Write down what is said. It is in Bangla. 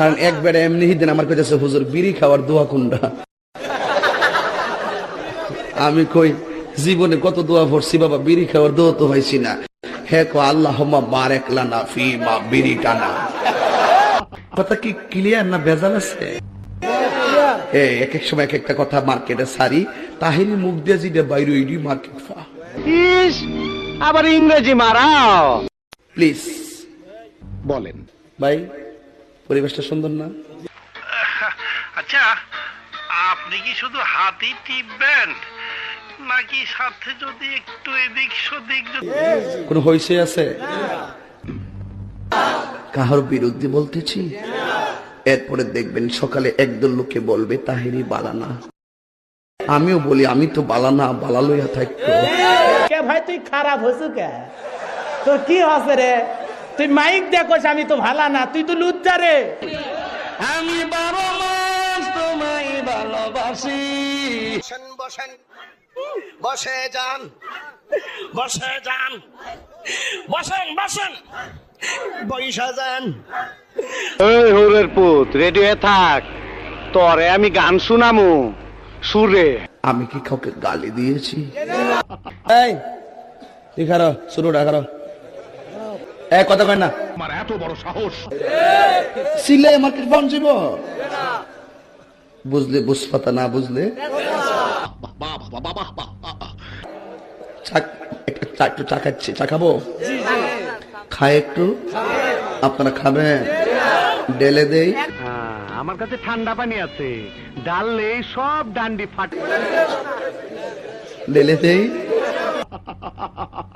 কারণ একবার এমনি দিন আমার কাছে হুজুর বিড়ি খাওয়ার দোয়া কোনটা? আমি কই জীবনে কত দোয়া পড়ছি বাবা বিড়ি খাওয়ার দোয়া তো হয়েছি না। হে কো আল্লাহ বারেক লানা ফি মা বিড়ি টানা কথা কি ক্লিয়ার না ভেজাল আছে? এ এক এক সময় এক একটা কথা মার্কেটে সারি তাহিনী মুখ দিয়ে যেটা বাইরে ওইডি মার্কেট ফা। ইস আবার ইংরেজি মারাও। প্লিজ বলেন। ভাই পরিবেশটা সুন্দর না? আচ্ছা আপনি কি শুধু হাতি টিপবেন? নাকি সাথে যদি একটু এদিক সেদিক কোনো হইসে আছে? কাহার বিরুদ্ধে বলতেছি? এরপরে দেখবেন সকালে একদল লোকে বলবে তাহেরি বালানা আমিও বলি আমি তো বালানা বালা লইয়া থাকতো কে ভাই তুই খারাপ হসু কে? তো কি হসে রে? তুই মাইক দেখোস আমি তো ভালা না তুই তো লুচ্চা রে। আমি বারো মাস তোমায় ভালোবাসি। বসেন বসেন বসে যান। বসে যান। বসেন বসেন। বৈশা যান। এই হোরের পুত রেডি থাক। তরে আমি গান শুনামু। সুরে। আমি কি কাউকে গালি দিয়েছি? এই তুই খারো? শুরুটা খারো। এক কথা কয় না। আমার এত বড় সাহস। মার্কেট বুঝলে বুঝপাতা না বুঝলে? চা- একটু চা খাচ্ছি। খাব? খায় একটু। আপনারা খাবেন? ডেলে দেই। হ্যাঁ, আমার কাছে ঠান্ডা পানি আছে। ডাললে সব ডান্ডি ফাটে। ডেলে দেই।